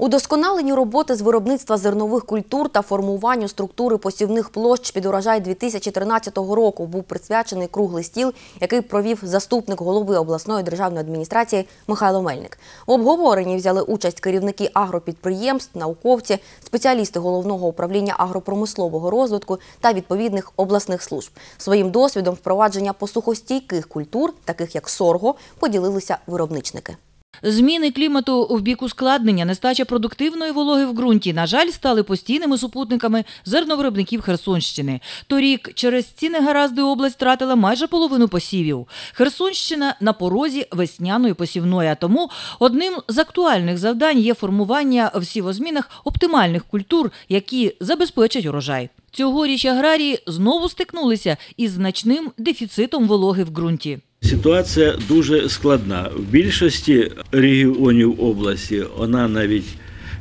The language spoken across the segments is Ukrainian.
Удосконаленню роботи з виробництва зернових культур та формуванню структури посівних площ під урожай 2013 року був присвячений круглий стіл, який провів заступник голови обласної державної адміністрації Михайло Мельник. В обговоренні взяли участь керівники агропідприємств, науковці, спеціалісти головного управління агропромислового розвитку та відповідних обласних служб. Своїм досвідом впровадження посухостійких культур, таких як сорго, поділилися виробничники. Зміни клімату в бік ускладнення, нестача продуктивної вологи в ґрунті, на жаль, стали постійними супутниками зерновиробників Херсонщини. Торік через ці негаразди область втратила майже половину посівів. Херсонщина на порозі весняної посівної, а тому одним з актуальних завдань є формування в сівозмінах оптимальних культур, які забезпечать урожай. Цьогоріч аграрії знову стикнулися із значним дефіцитом вологи в ґрунті. Ситуація дуже складна. В більшості регіонів області вона навіть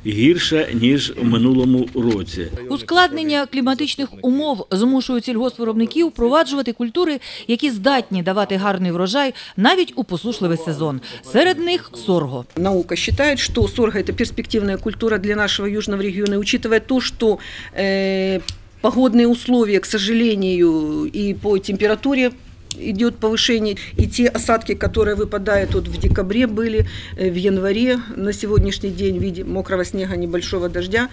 гірша ніж в минулому році. Ускладнення кліматичних умов змушують сільгоспвиробників впроваджувати культури, які здатні давати гарний врожай навіть у посушливий сезон. Серед них сорго. Наука считает, что сорго – это перспективная культура для нашего южного региона, и учитывая то, что э, погодные условия, к сожалению, и по температуре идет повышение, и те осадки, которые выпадают вот в декабре были, э, в январе, на сегодняшний день в виде мокрого снега, небольшого дождя,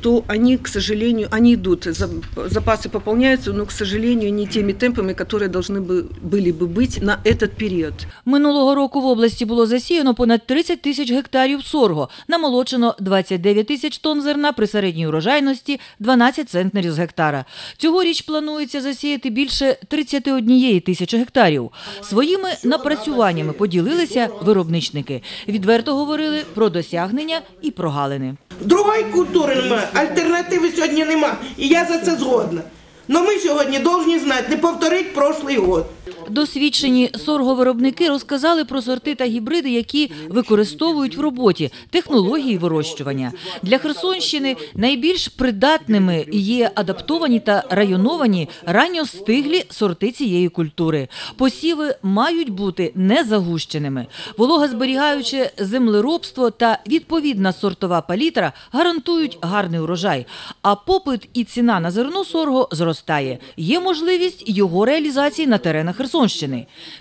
то они, к сожалению, они идут, за- запасы пополняются, но, к сожалению, не теми темпами, которые должны бы, были бы быть на этот период. Минулого року в області було засіяно понад 30 тисяч гектарів сорго, намолочено 29 тисяч тонн зерна при середній урожайності 12 центнерів з гектара. Цьогоріч планується засіяти більше 31 тисячі гектарів. Своїми напрацюваннями поділилися виробничники. Відверто говорили про досягнення і прогалини. Другої культури немає, альтернативи сьогодні нема. І я за це згодна. Но ми сьогодні повинні знати, не повторити прошлий год. Досвідчені сорговиробники розказали про сорти та гібриди, які використовують в роботі технології вирощування. Для Херсонщини найбільш придатними є адаптовані та районовані ранньостиглі сорти цієї культури. Посіви мають бути незагущеними. Вологозберігаюче землеробство та відповідна сортова палітра гарантують гарний урожай. А попит і ціна на зерно сорго зростає. Є можливість його реалізації на теренах Херсонщини.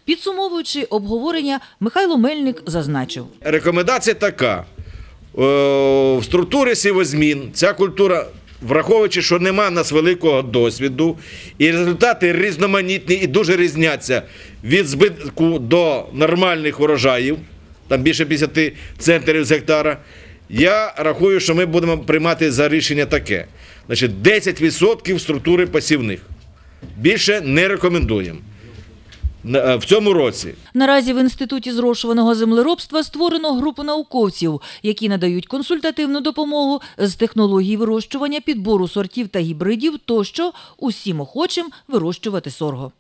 Підсумовуючи обговорення, Михайло Мельник зазначив. Рекомендація така. Е, В структурі сівозмін ця культура, враховуючи, що нема в нас великого досвіду, і результати різноманітні і дуже різняться від збитку до нормальних урожаїв, там більше 50 центрів з гектара. Я рахую, що ми будемо приймати за рішення таке. Значить, 10% структури посівних. Більше не рекомендуємо. На- В цьому році. Наразі в інституті зрошуваного землеробства створено групу науковців, які надають консультативну допомогу з технології вирощування, підбору сортів та гібридів тощо усім охочим вирощувати сорго.